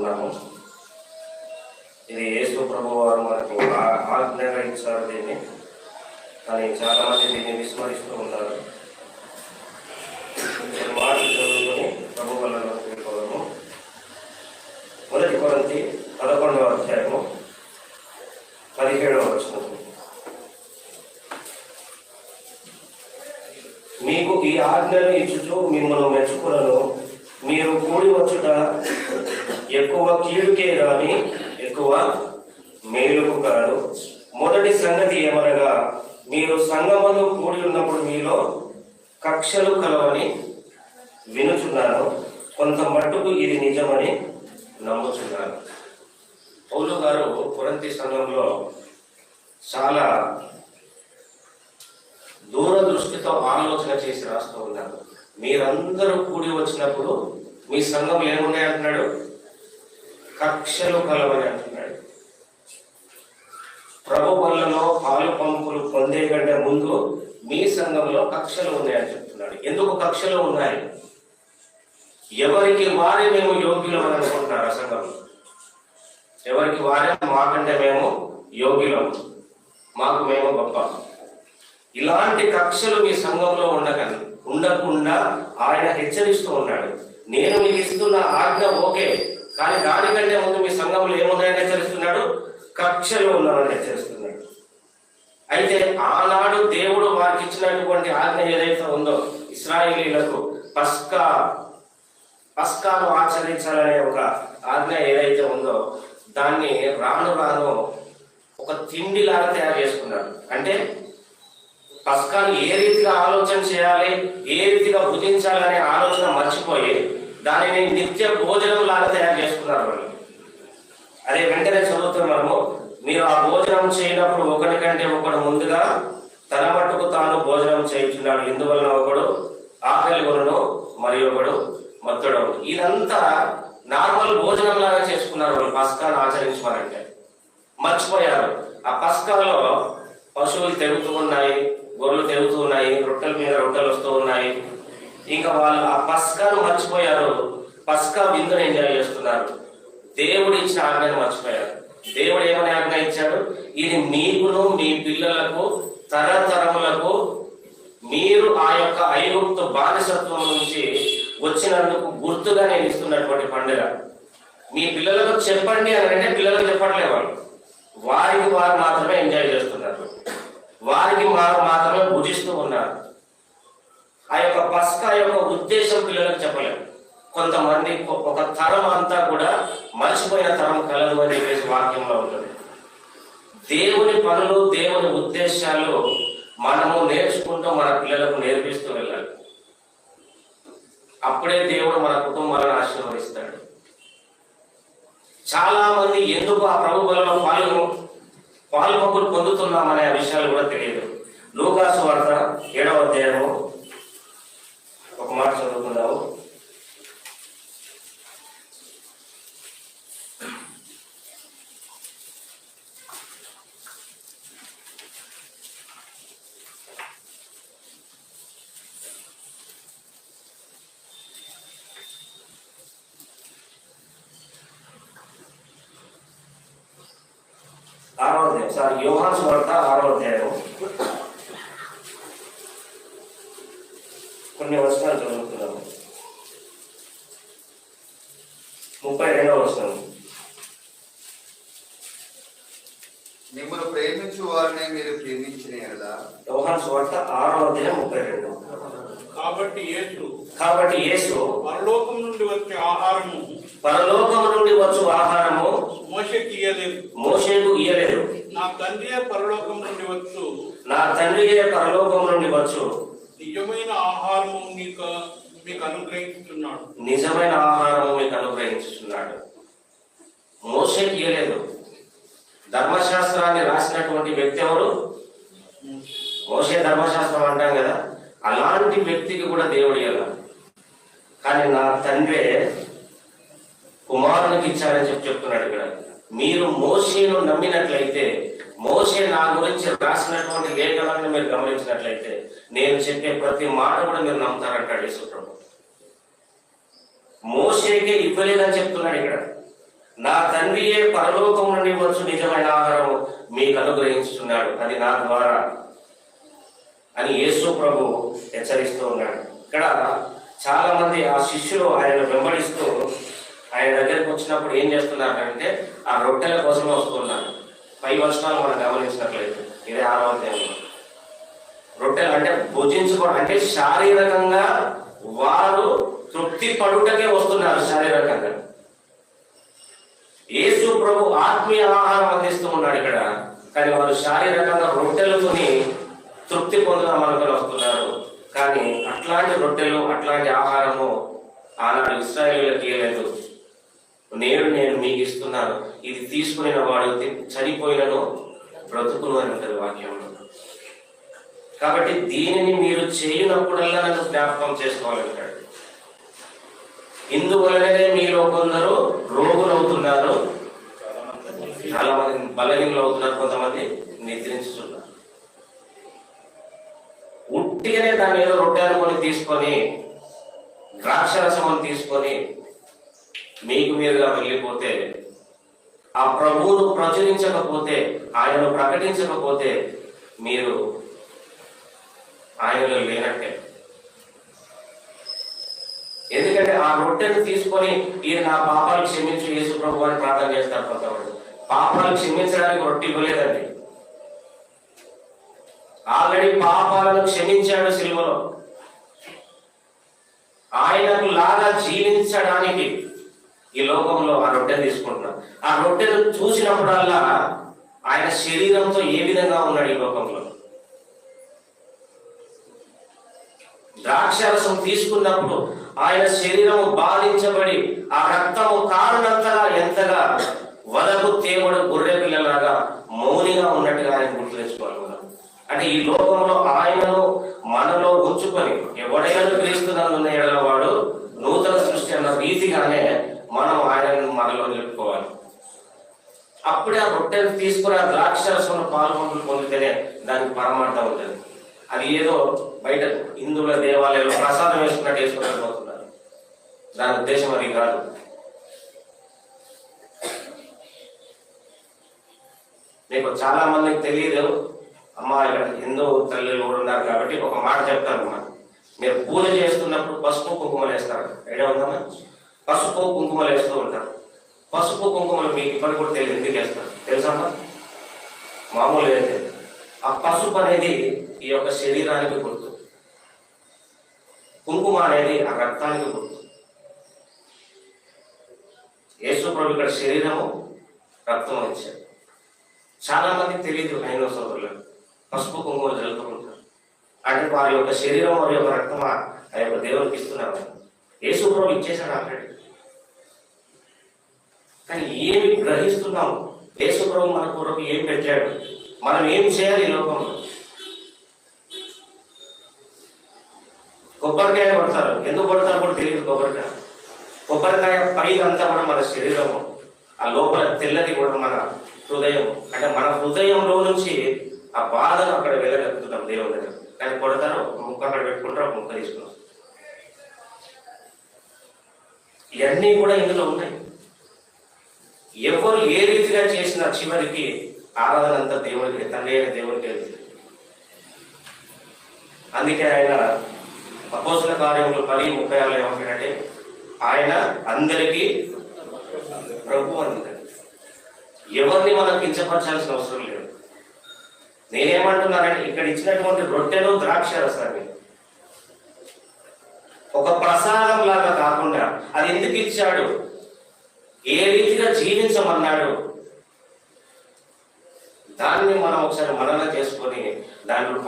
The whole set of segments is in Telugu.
ఉన్నాము ఇది యేసు ప్రభు వారు మనకు ఆ- ఆజ్ఞగా ఇచ్చారు దీన్ని. కానీ చాలా మంది దీన్ని విస్మరిస్తూ ఉన్నారు. నేను చదువుకొని ప్రభు వల్లను వెళ్ళిపోదాము. మొదటి కొరంతి పదకొండవ అధ్యాయము పదిహేడవ వచనం. మీకు ఈ ఆజ్ఞను ఇచ్చుచు మిమ్మల్ని మెచ్చుకులను మీరు కూడి వచ్చుట ఎక్కువ కీడుకే గాని ఎక్కువ మేలుకు కాదు మొదటి సంగతి ఏమనగా మీరు సంగమలో కూడి ఉన్నప్పుడు మీలో కక్షలు కలవని వినుచున్నాను. కొంత మట్టుకు ఇది నిజమని నమ్ముచున్నాను. పౌలు గారు పురంతి సంఘంలో చాలా దూరదృష్టితో ఆలోచన చేసి రాస్తూ ఉన్నారు. మీరందరూ కూడి వచ్చినప్పుడు మీ సంఘం ఏమున్నాయి అంటున్నాడు కక్షలు కలవని అంటున్నాడు ప్రభు వల్లలో పాలు పంపులు పొందే కంటే ముందు మీ సంఘంలో కక్షలు ఉన్నాయని చెప్తున్నాడు. ఎందుకు కక్షలు ఉన్నాయి? ఎవరికి వారే మేము యోగ్యులం అని అనుకుంటున్నారు ఆ సంఘంలో ఎవరికి వారే మాకంటే మేము యోగ్యులం? మాకు మేము గొప్ప. ఇలాంటి కక్షలు మీ సంఘంలో ఉండకండి. ఉండకుండా ఆయన హెచ్చరిస్తూ ఉన్నాడు. నేను మీకు ఇస్తున్న ఆజ్ఞ ఓకే. కానీ దానికంటే ముందు మీ సంఘములు ఏమున్నాయని హెచ్చరిస్తున్నాడు? కక్షలు ఉన్నారని హెచ్చరిస్తున్నాడు. అయితే ఆనాడు దేవుడు వారికి ఇచ్చినటువంటి ఆజ్ఞ ఏదైతే ఉందో ఇస్రాయేలీలకు పస్కా పస్కాను ఆచరించాలనే ఒక ఆజ్ఞ ఏదైతే ఉందో దాన్ని రాను రాను ఒక తిండిలాగా తయారు చేసుకున్నాడు. అంటే పస్కాను ఏ రీతిగా ఆలోచన చేయాలి ఏ రీతిగా భుజించాలనే ఆలోచన మర్చిపోయి దానిని నిత్య భోజనం లాగా తయారు చేసుకున్నారు వాళ్ళు. అదే వెంటనే చదువుతున్నాము మీరు ఆ భోజనం చేయనప్పుడు ఒకరికంటే ఒకడు ముందుగా తన మట్టుకు తాను భోజనం చేయించున్నాడు. ఇందువలన ఒకడు? ఆకలి కొనను మరి ఒకడు మత్తుడు ఇదంతా నార్మల్ భోజనం లాగా చేసుకున్నారు వాళ్ళు. పస్కాను ఆచరించమనంటే మర్చిపోయారు. ఆ పస్కాలో పశువులు తెగుతూ ఉన్నాయి గొర్రెలు తెగుతూ ఉన్నాయి రొట్టెల మీద రొట్టెలు వస్తూ ఉన్నాయి. ఇంకా వాళ్ళు ఆ పస్కాను మర్చిపోయారు. పస్కా విందును ఎంజాయ్ చేస్తున్నారు. దేవుడు ఇచ్చిన ఆజ్ఞను మర్చిపోయారు. దేవుడు ఏమని ఆజ్ఞ ఇచ్చాడు? ఇది మీకును మీ పిల్లలకు తరతరములకు మీరు ఆ యొక్క ఐగుప్తు బానిసత్వం నుంచి వచ్చినందుకు గుర్తుగా నేను ఇస్తున్నటువంటి పండుగ. మీ పిల్లలకు చెప్పండి అని అంటే పిల్లలకు చెప్పట్లేదు వాళ్ళు. వారికి వారు మాత్రమే ఎంజాయ్ చేస్తున్నారు. వారికి వారు మాత్రమే భుజిస్తూ ఉన్నారు. ఆ యొక్క పస్కా యొక్క ఉద్దేశం పిల్లలకు చెప్పలేదు కొంతమంది ఒక తరం అంతా కూడా మర్చిపోయిన తరం కలదు అని చెప్పేసి వాక్యంలో ఉంటుంది. దేవుని పనులు దేవుని ఉద్దేశాలు మనము నేర్చుకుంటూ మన పిల్లలకు నేర్పిస్తూ వెళ్ళాలి. అప్పుడే దేవుడు మన కుటుంబాలను ఆశీర్వదిస్తాడు. చాలా మంది ఎందుకు ఆ ప్రభు బలలో పాలు పాలు పొందుతున్నామనే పొందుతున్నామనే విషయాలు కూడా తెలియదు. లూకాసు వార్త ఏడవ అధ్యాయము ఒక మాట చదువుకుందాము ఆరో అధ్యాయం సార్ యోహాన్స్ వార్త ఆరో కొన్ని వచనాలు చదువుతున్నాము ముప్పై రెండవ వచనం మిమ్మల్ని ప్రేమించు వారిని మీరు ప్రేమించిన ఎడలా యోహాన్స్ వార్త ఆరో అధ్యాయం ముప్పై రెండు కాబట్టి యేసు కాబట్టి యేసు పరలోకం నుండి వచ్చే ఆహారము పరలోకము నుండి వచ్చు ఆహారము మోషకి ఇయ్యలేదు. మోషేకు ఇయ్యలేదు. నా తండ్రియే పరలోకం నుండి వచ్చు. నా తండ్రియే పరలోకము నుండి వచ్చు. మీకు అనుగ్రహిస్తున్నాడు నిజమైన ఆహారము మీకు అనుగ్రహించుతున్నాడు మోషేకి ఇయ్యలేదు. ధర్మశాస్త్రాన్ని రాసినటువంటి వ్యక్తి ఎవరు? మోసే ధర్మశాస్త్రం అంటాం కదా అలాంటి వ్యక్తికి కూడా దేవుడు ఇవ్వాలి కానీ నా తండ్రి కుమారునికి ఇచ్చారని చెప్పి చెప్తున్నాడు ఇక్కడ. మీరు మోసేను నమ్మినట్లయితే మోసే నా గురించి రాసినటువంటి లేఖనాలను మీరు గమనించినట్లయితే నేను చెప్పే ప్రతి మాట కూడా మీరు నమ్ముతారంటాడు యేసు మోసేకే ఇవ్వలేదని చెప్తున్నాడు ఇక్కడ. నా తండ్రియే పరలోకం నుండి వచ్చు నిజమైన ఆహారం మీకు అనుగ్రహించుతున్నాడు అది నా ద్వారా అని యేసు ప్రభు హెచ్చరిస్తూ ఉన్నాడు. ఇక్కడ చాలా మంది ఆ శిష్యులు ఆయన వెంబడిస్తూ ఆయన దగ్గరికి వచ్చినప్పుడు ఏం చేస్తున్నారంటే ఆ రొట్టెల కోసమే వస్తున్నారు. పై వర్షాలు మనం గమనించినట్లయితే ఇదే ఆరవ రొట్టెలు అంటే భుజించుకోవడం అంటే శారీరకంగా వారు తృప్తి పడుటకే వస్తున్నారు శారీరకంగా. యేసు ప్రభు ఆత్మీయ ఆహారం అందిస్తూ ఉన్నాడు ఇక్కడ. కానీ వారు శారీరకంగా రొట్టెలతోని తృప్తి పొందుదాం అనుకుని వస్తున్నారు. కానీ అట్లాంటి రొట్టెలు అట్లాంటి ఆహారము ఆనాడు ఇస్రాయేళ్ళకి ఇవ్వలేదు నేను నేను మీకు ఇస్తున్నాను. ఇది తీసుకుని వాడు చనిపోయినను బ్రతుకును అని ఉంటుంది వాక్యంలో. కాబట్టి దీనిని మీరు చేయనప్పుడల్లా నన్ను జ్ఞాపకం చేసుకోవాలంటాడు ఇందువలనే మీలో కొందరు రోగులవుతున్నారు. చాలా మంది బలహీనలు అవుతున్నారు కొంతమంది నిద్రించుతున్నారు. ఉట్టిగానే దాని ఏదో రొట్టె అనుకొని తీసుకొని ద్రాక్ష రసం తీసుకొని మీకు మీరుగా వెళ్ళిపోతే ఆ ప్రభువును ప్రచురించకపోతే ఆయనను ప్రకటించకపోతే మీరు ఆయనలో లేనట్టే. ఎందుకంటే ఆ రొట్టెను తీసుకొని ఈయన నా పాపాలు క్షమించు యేసు ప్రభు అని ప్రార్థన చేస్తారు కొంతమంది. పాపాలు క్షమించడానికి రొట్టె ఇవ్వలేదండి. ఆల్రెడీ పాపాలను క్షమించాడు సిలువలో. ఆయనకు లాగా జీవించడానికి ఈ లోకంలో ఆ రొట్టెను తీసుకుంటున్నాం. ఆ రొట్టెను చూసినప్పుడల్లా ఆయన శరీరంతో ఏ విధంగా ఉన్నాడు ఈ లోకంలో? ద్రాక్షరసం తీసుకున్నప్పుడు ఆయన శరీరము బాధించబడి ఆ రక్తము కారణంతగా ఎంతగా వదకు తేవడు గొర్రె పిల్లలాగా మౌనిగా ఉన్నట్టుగా ఆయన గుర్తు తెచ్చుకోవాలి. అంటే ఈ లోకంలో ఆయనను మనలో ఉంచుకొని ఎవడైనా క్రీస్తునందున్న వాడు నూతన సృష్టి అన్న రీతిగానే మనం ఆయనను మనలో నిలుపుకోవాలి. అప్పుడే ఆ రొట్టెను తీసుకుని ఆ ద్రాక్షరసంలో పాల్గొంటూ పొందితేనే దానికి పరమార్థం ఉంటుంది. అది ఏదో బయట హిందువుల దేవాలయంలో ప్రసాదం వేసుకున్నట్టు వేసుకున్నట్టు పోతున్నారు. దాని ఉద్దేశం అది కాదు. మీకు చాలా మందికి తెలియదు అమ్మ ఇక్కడ హిందూ తల్లులు కూడా ఉన్నారు కాబట్టి ఒక మాట చెప్తాను అమ్మా. మీరు పూజ చేస్తున్నప్పుడు పసుపు కుంకుమలు వేస్తారు. ఐడియా ఉందమ్మా పసుపు కుంకుమలు వేస్తూ ఉంటారు. పసుపు కుంకుమలు మీకు ఇప్పటికి కూడా తెలియదు ఎందుకు వేస్తారు? తెలుసమ్మా మామూలు అయితే ఆ పసుపు అనేది ఈ యొక్క శరీరానికి గుర్తు. కుంకుమ అనేది ఆ రక్తానికి గుర్తు యేసుప్రభు ఇక్కడ శరీరము రక్తం ఇచ్చాడు చాలా మందికి తెలియదు హైందవ సోదరులు పసుపు కుంకుమ జరుపుకుంటారు అంటే వారి యొక్క శరీరం వారి యొక్క రక్తం ఆ యొక్క దేవునికి ఇస్తున్నారు. యేసుప్రభు ఇచ్చేసాడు ఆల్రెడీ. కానీ ఏమి గ్రహిస్తున్నాము యేసుప్రభు మన కొరకు ఏం పెట్టాడు? మనం ఏం చేయాలి ఈ లోకంలో? కొబ్బరికాయ కొడతారు. ఎందుకు పడతారు కూడా తెలియదు కొబ్బరికాయ. కొబ్బరికాయ పైదంతా అంతా కూడా మన శరీరము. ఆ లోపల తెల్లది కూడా మన హృదయం. అంటే మన హృదయంలో నుంచి ఆ బాధను అక్కడ వెళ్ళగలుగుతున్నాం దేవుని దగ్గర. కానీ కొడతారు ముక్క అక్కడ పెట్టుకుంటారు ముక్క తీసుకున్నాం ఇవన్నీ కూడా ఇందులో ఉన్నాయి. ఎవరు ఏ రీతిగా చేసిన చివరికి ఆరాధన అంతా దేవుడికి తండ్రి అయిన దేవుడికి వెళ్తుంది. అందుకే ఆయన అపోసల కార్యములు పది ముప్పై ఆరులో ఏమంటాడంటే ఆయన అందరికీ ప్రభు అంటాడు ఎవరిని మనం కించపరచాల్సిన అవసరం లేదు. నేనేమంటున్నానంటే ఇక్కడ ఇచ్చినటువంటి రొట్టెలు ద్రాక్ష రసాన్ని ఒక ప్రసాదం లాగా కాకుండా అది ఎందుకు ఇచ్చాడు? ఏ రీతిగా జీవించమన్నాడు? దాన్ని మనం ఒకసారి మనన చేసుకొని దాంట్లో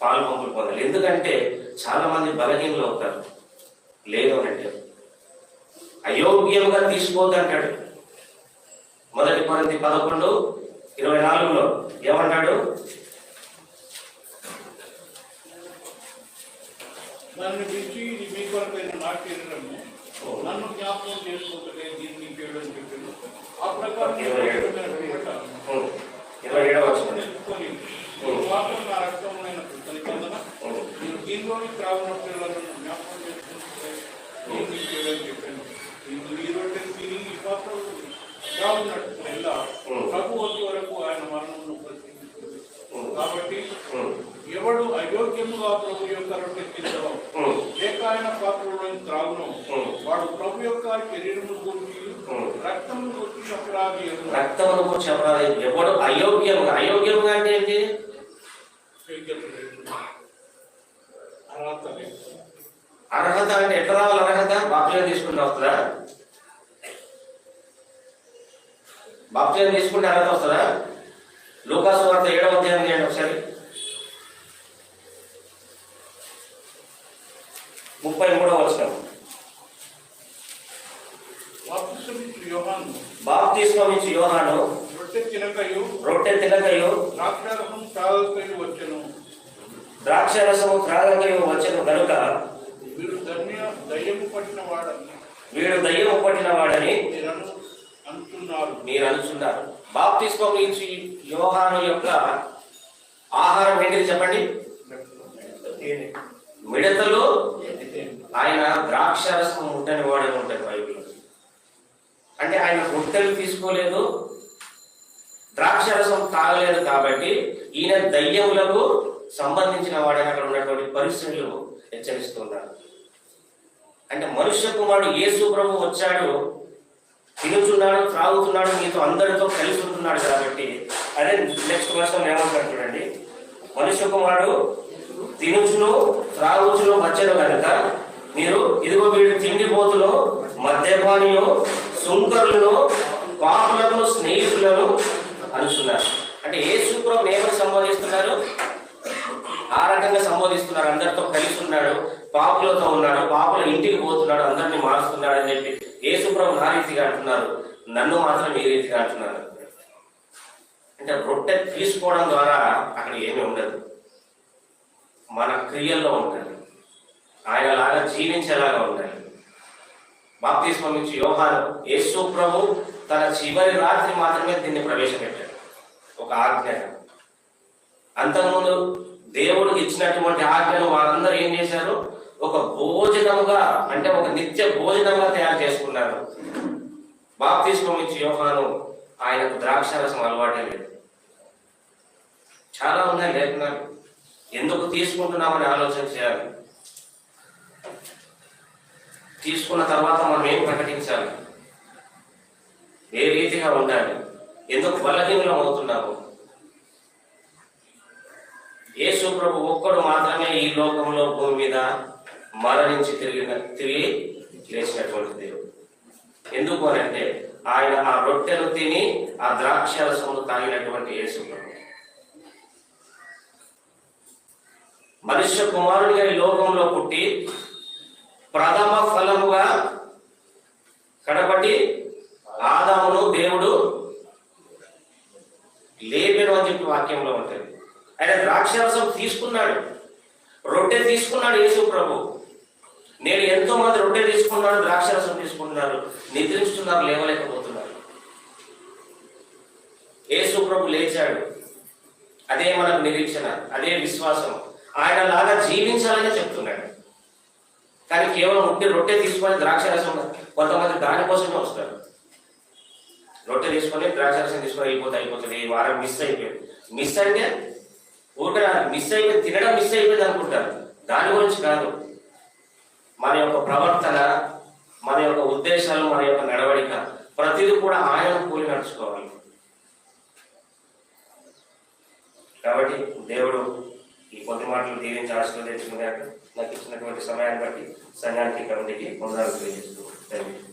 పాలు పంపులు పొందాలి. ఎందుకంటే చాలా మంది బలహీనలు అవుతారు. లేదు అని అంటే అయోగ్యముగా తీసుకోవద్దు అంటాడు. మొదటి కొరింథీ పదకొండు ఇరవై నాలుగులో ఏమంటాడు? నన్ను పిలిచి ఇది మీ కొరకైన నా శరీరము నన్ను జ్ఞాపకం చేసుకుంటే దీన్ని చేయడం చెప్పాను ఆ ప్రకారం ఇరవై ఏడు. పిమ్మట ఉం. ఇరవై ఏడవ వచ్చిన తెలుసుకొని ఈ వాక్యం నా రక్తములైన కృతజ్ఞతన మీరు దీనిలోని త్రాగున పిల్లలను జ్ఞాపకం చేసుకుంటే నేను మీకు చేయడానికి చెప్పాను మీరు ఈ రొట్టె తిని ఈ పాత్రలు త్రాగునట్టు ఎలా ప్రభు వచ్చే వరకు ఆయన మరణమును ప్రతిష్ఠించుకుంది కాబట్టి ఎవడు అయోగ్యముగా ప్రభు యొక్క రొట్టె తినడం లేక ఆయన పాత్రలోని త్రాగును వాడు ప్రభు యొక్క శరీరము గురించి రక్తము గురించి అపరాధి ఎరుగు. రక్తమును గురించి చెప్పరాదు ఎవడు అయోగ్యముగా అయోగ్యముగా అంటే ఏంటి? అర్హత అంటే ఎట్లా రావాలి అర్హత? బాప్తిజం తీసుకుంటే వస్తుందా? బాప్తిజం తీసుకుంటే అర్హత వస్తుందా? లూకాసు వార్త ఏడవ అధ్యాయం చేయండి ఒకసారి. ముప్పై మూడవ వచనం. బాప్తిసమిచ్చు యోహాను. బాప్తిస్మం ఇచ్చి యోహాను. రొట్టె తినకయు. రొట్టె తినకయు. ద్రాక్షారసం తాగకయు వచ్చెను. ద్రాక్షరసము త్రాగకయు వచ్చను గనుక వీడు ధన్య దయ్యము పట్టిన వాడని వీడు దయ్యము పట్టిన వాడని మీరు అను- అంటున్నారు. మీరు అనుచున్నారు బాప్తిస్మం ఇచ్చి యోహాను యొక్క ఆహారం ఏంటిది చెప్పండి? మిడతలు. ఆయన ద్రాక్షరసం ముట్టని వాడని ఉంటాడు ఆయన రొట్టెలు తీసుకోలేదు. ద్రాక్షరసం తాగలేదు కాబట్టి ఈయన దయ్యములకు సంబంధించిన వాడని అక్కడ ఉన్నటువంటి పరిస్థితులు హెచ్చరిస్తున్నారు. అంటే మనుష్య కుమారుడు యేసు ప్రభు వచ్చాడు తినుచున్నాడు త్రాగుతున్నాడు మీతో అందరితో కలిసి ఉంటున్నాడు కాబట్టి. అదే నెక్స్ట్ వర్షం ఏమంటారు చూడండి. మనుష్య కుమారుడు తినుచును త్రాగుచును వచ్చను కనుక మీరు ఇదిగో వీడు తిండిపోతులు మద్యపానియు సుంకరులను పాపులను స్నేహితులను అనుచున్నారు అంటే ఏ సూప్రం ఏమని సంబోధిస్తున్నారు? ఆ రకంగా సంబోధిస్తున్నారు. అందరితో కలిసి ఉన్నాడు పాపులతో ఉన్నాడు పాపుల ఇంటికి పోతున్నాడు అందరినీ మారుస్తున్నాడు అని చెప్పి యేసుప్రభు నా రీతిగా అంటున్నారు. నన్ను మాత్రం ఏ రీతిగా అంటున్నారు. అంటే రొట్టె తీసుకోవడం ద్వారా అక్కడ ఏమీ ఉండదు. మన క్రియల్లో ఉంటుంది. ఆయన లాగా జీవించేలాగా ఉండాలి బాప్తిస్మం నుంచి యోహాను యేసు ప్రభు తన చివరి రాత్రి మాత్రమే దీన్ని ప్రవేశపెట్టాడు. ఒక ఆజ్ఞగా అంతకుముందు దేవుడికి ఇచ్చినటువంటి ఆజ్ఞను వారందరూ ఏం చేశారు? ఒక భోజనముగా అంటే ఒక నిత్య భోజనంగా తయారు చేసుకున్నారు. బాప్తిస్మం ఇచ్చి యోహాను ఆయనకు ద్రాక్షారసం అలవాటే లేదు. చాలా ఉన్నాయి లేఖనాలు. ఎందుకు తీసుకుంటున్నామని ఆలోచన చేయాలి? తీసుకున్న తర్వాత మనం ఏం ప్రకటించాలి? ఏ రీతిగా ఉండాలి? ఎందుకు బలహీనం అవుతున్నాము యేసు ప్రభు ఒక్కడు మాత్రమే ఈ లోకంలో భూమి మీద మరణించి తిరిగి తిరిగి లేచినటువంటి దేవుడు. ఎందుకు అని అంటే ఆయన ఆ రొట్టెలు తిని ఆ ద్రాక్ష రసములు తాగినటువంటి యేసు ప్రభు. మనుష్య కుమారుడిగా ఈ లోకంలో పుట్టి ప్రథమ ఫలముగా కడపటి ఆదామును దేవుడు లేపెను అని చెప్పి వాక్యంలో ఉంటుంది. ఆయన ద్రాక్షరసం తీసుకున్నాడు. రొట్టె తీసుకున్నాడు యేసు ప్రభు. నేను ఎంతో మంది రొట్టె తీసుకున్నాడు ద్రాక్షరసం తీసుకుంటున్నారు నిద్రిస్తున్నారు లేవలేకపోతున్నారు. యేసు ప్రభు లేచాడు. అదే మనకు నిరీక్షణ అదే విశ్వాసం. ఆయన లాగా జీవించాలని చెప్తున్నాడు. కానీ కేవలం ఉట్టి రొట్టె తీసుకొని ద్రాక్షరసం కొంతమంది దానికోసమే వస్తారు. రొట్టె తీసుకొని ద్రాక్షరసం తీసుకొని అయిపోతే అయిపోతుంది. ఈ వారం మిస్ అయిపోయింది. మిస్ అంటే ఊరికే మిస్ అయిపోయి తినడం మిస్ అయిపోయింది అనుకుంటారు. దాని గురించి కాదు. మన యొక్క ప్రవర్తన మన యొక్క ఉద్దేశాలు మన యొక్క నడవడిక ప్రతిదీ కూడా ఆయన కూలి నడుచుకోవాలి. కాబట్టి దేవుడు ఈ కొద్ది మాటలు దీవించి ఆశీర్వదించుకున్నాక నాకు ఇచ్చినటువంటి సమయాన్ని బట్టి సంఘానికి కమిటీకి పొందాలని తెలియజేస్తూ థ్యాంక్ యూ